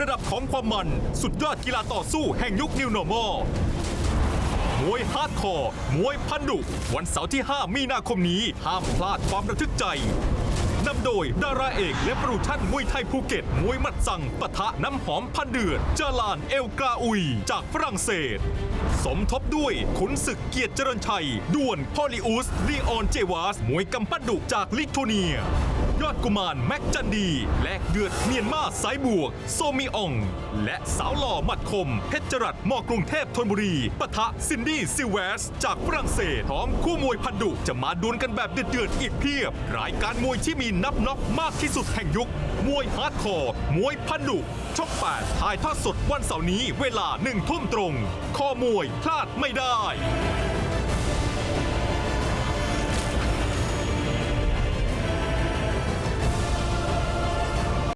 ระดับของความมัน สุดยอดกีฬาต่อสู้แห่งยุค New Normal มวยฮาร์ดคอร์มวยพันดุ วันเสาร์ที่ 5 มีนาคมนี้ ห้ามพลาดความระทึกใจนำโดยดาราเอกและโปรดักชั่นมวยไทยภูเก็ต มวยมัดสั่งปะทะน้ำหอมพันเดือดจาลานเอลกาอุย จากฝรั่งเศส สมทบด้วยขุนศึกเกียรติเจริญชัย ด่วนพอลิอุสลีออนเจวาส มวยกำปั้นดุจากลิทัวเนีย ยอดกุมารแม็กจันดี แลกเดือดเมียนมาสายบวก โซมิออง และสาวหล่อหมัดคม เพชรจรัสมอกรุงเทพธนบุรีปะทะซินดี้ซิลเวส จากฝรั่งเศสพร้อมคู่มวยพันดุจะมาดวลกันแบบเดือดๆอีกเพียบ รายการมวยที่มีนับน็อกมากที่สุดแห่งยุค มวยฮาร์ดคอร์ มวยพันดุช่อง8ถ่ายทอดสดวันเสาร์นี้เวลาหนึ่งทุ่มตรงคอมวยพลาดไม่ได้